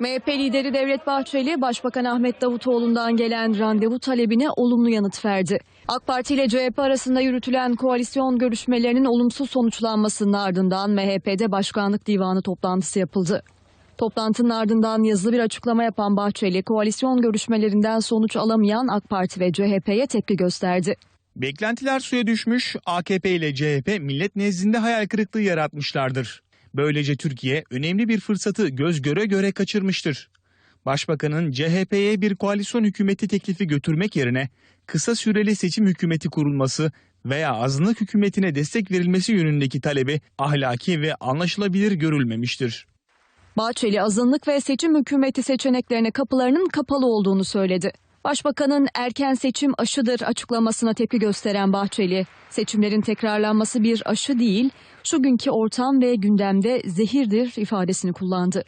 MHP lideri Devlet Bahçeli, Başbakan Ahmet Davutoğlu'ndan gelen randevu talebine olumlu yanıt verdi. AK Parti ile CHP arasında yürütülen koalisyon görüşmelerinin olumsuz sonuçlanmasının ardından MHP'de Başkanlık Divanı toplantısı yapıldı. Toplantının ardından yazılı bir açıklama yapan Bahçeli, koalisyon görüşmelerinden sonuç alamayan AK Parti ve CHP'ye tepki gösterdi. Beklentiler suya düşmüş, AKP ile CHP millet nezdinde hayal kırıklığı yaratmışlardır. Böylece Türkiye önemli bir fırsatı göz göre göre kaçırmıştır. Başbakanın CHP'ye bir koalisyon hükümeti teklifi götürmek yerine kısa süreli seçim hükümeti kurulması veya azınlık hükümetine destek verilmesi yönündeki talebi ahlaki ve anlaşılabilir görülmemiştir. Bahçeli azınlık ve seçim hükümeti seçeneklerine kapılarının kapalı olduğunu söyledi. Başbakanın erken seçim aşıdır açıklamasına tepki gösteren Bahçeli, seçimlerin tekrarlanması bir aşı değil, şu günkü ortam ve gündemde zehirdir ifadesini kullandı.